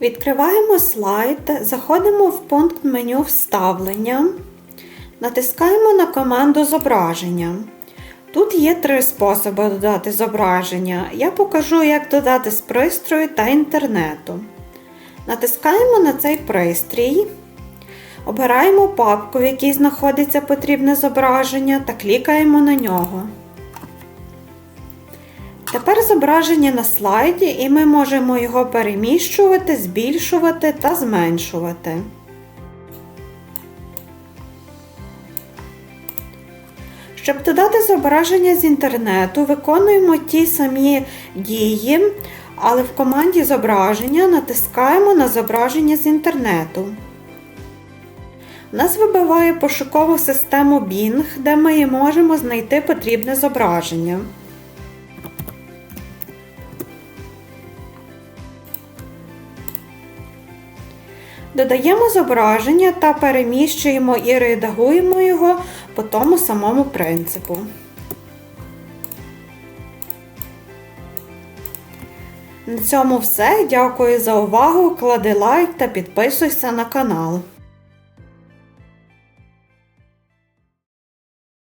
Відкриваємо слайд, заходимо в пункт меню Вставлення, натискаємо на команду Зображення. Тут є три способи додати зображення. Я покажу, як додати з пристрою та інтернету. Натискаємо на цей пристрій, обираємо папку, в якій знаходиться потрібне зображення, та клікаємо на нього. Тепер зображення на слайді, і ми можемо його переміщувати, збільшувати та зменшувати. Щоб додати зображення з інтернету, виконуємо ті самі дії, але в команді зображення натискаємо на зображення з інтернету. Нас вибиває пошукову систему Bing, де ми можемо знайти потрібне зображення. Додаємо зображення та переміщуємо і редагуємо його по тому самому принципу. На цьому все. Дякую за увагу. Клади лайк та підписуйся на канал.